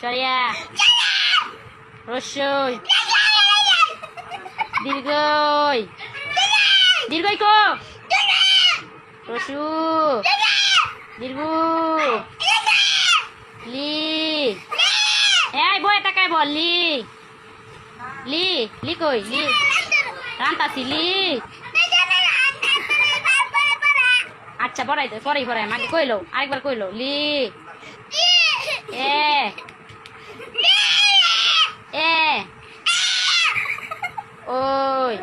সরিয়া। রসই দীর্ঘই। দীর্ঘই কো রসু দীর্ঘ। লি। এই বই তাকায় বল, লি। লি লি কই, লি। রান্তাছি, লি। আচ্ছা পড়াই দে পরেই পড়াই। মাকে কইলো, আরেকবার কইলো, লি। এ। ওই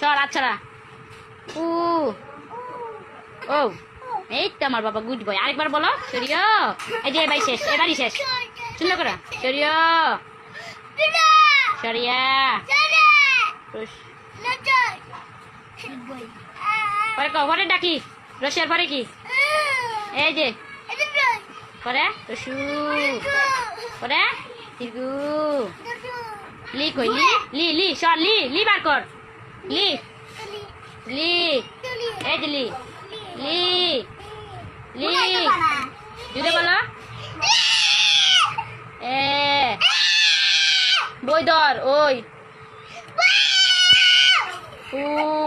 সর আচ্ছা ও, এই তো আমার বাবা গুড বয় আরেকবার বলো সরিয় এই যে, এবারই শেষ এবারই শেষ। সুন্দর করে। সরিয় সরিয়া পরে কো পরে ডাকি? রসিয়ার পরে কি? এই যে। পরে রসু পরে? তিরগু লি কই, লি লি লি সর লি লি বার কর। লি। লি। এই লি। লি। লি। জুড়ে বলো। এ। বই ধর, ওই। উ।